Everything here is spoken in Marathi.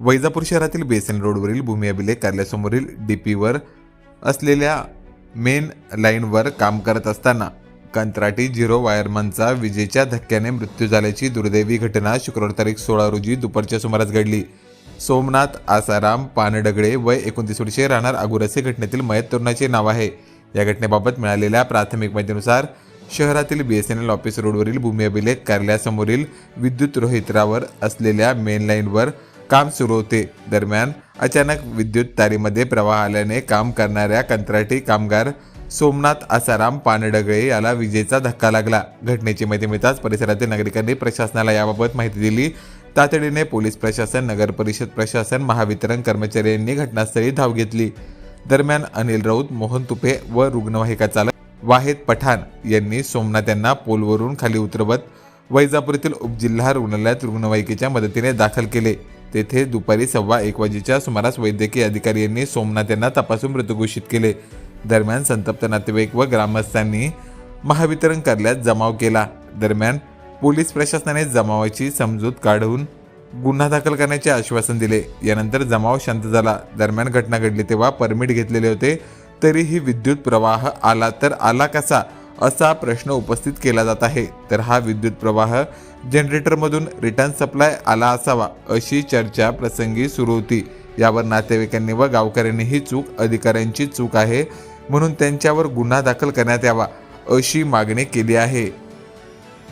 वैजापूर शहरातील बेसन रोडवरील भूमी अभिलेख कार्यालयासमोरील डीपीवर असलेल्या मेन लाईनवर काम करत असताना कंत्राटी झिरो वायरमनचा विजेच्या धक्क्याने मृत्यू झाल्याची दुर्दैवी घटना शुक्रवार तारीख सोळा रोजी दुपारच्या सुमारास घडली. सोमनाथ आसाराम पानडगळे वय एकोणतीस वर्षे राहणार अगुरसे घटनेतील मयत तरुणाचे नाव आहे. या घटनेबाबत मिळालेल्या प्राथमिक माहितीनुसार शहरातील B S N L office रोडवरील भूमी अभिलेख कार्यालयासमोरील विद्युत रोहित्रावर असलेल्या मेन लाईनवर काम सुरू होते. दरम्यान अचानक विद्युत तारीमध्ये प्रवाह आल्याने काम करणाऱ्या कंत्राटी कामगार सोमनाथ आसाराम पानडगळे याला विजेचा धक्का लागला. घटनेची माहिती मिळताच परिसरातील नागरिकांनी प्रशासनाला याबाबत माहिती दिली. तातडीने पोलीस प्रशासन नगर परिषद प्रशासन महावितरण कर्मचारी यांनी घटनास्थळी धाव घेतली. दरम्यान अनिल राऊत मोहन तुपे व रुग्णवाहिका चालक वाहेद पठाण यांनी सोमनाथ यांना पोलवरून खाली उतरवत वैजापूर उपजिल्हा रुग्णालयात रुग्णवाहिकेच्या मदतीने दाखल केले. तेथे दुपारी सव्वा एक वाजेच्या सुमारास वैद्यकीय अधिकारी यांनी सोमनाथ यांना तपासून मृत घोषित केले. दरम्यान संतप्त नातेवाईक व ग्रामस्थांनी महावितरण कार्यालयात जमाव केला. दरम्यान पोलीस प्रशासनाने जमावाची समजूत काढून गुन्हा दाखल करण्याचे आश्वासन दिले. यानंतर जमाव शांत झाला. दरम्यान घटना घडली तेव्हा परमिट घेतलेले होते. तरीही विद्युत प्रवाह आला तर आला कसा? असा प्रश्न उपस्थित केला जात आहे. तर हा विद्युत प्रवाह जनरेटरमधून रिटर्न सप्लाय आला असावा अशी चर्चा प्रसंगी सुरू होती. यावर नातेवाईकांनी व गावकऱ्यांनी ही चूक अधिकाऱ्यांची चूक आहे म्हणून त्यांच्यावर गुन्हा दाखल करण्यात यावा अशी मागणी केली आहे.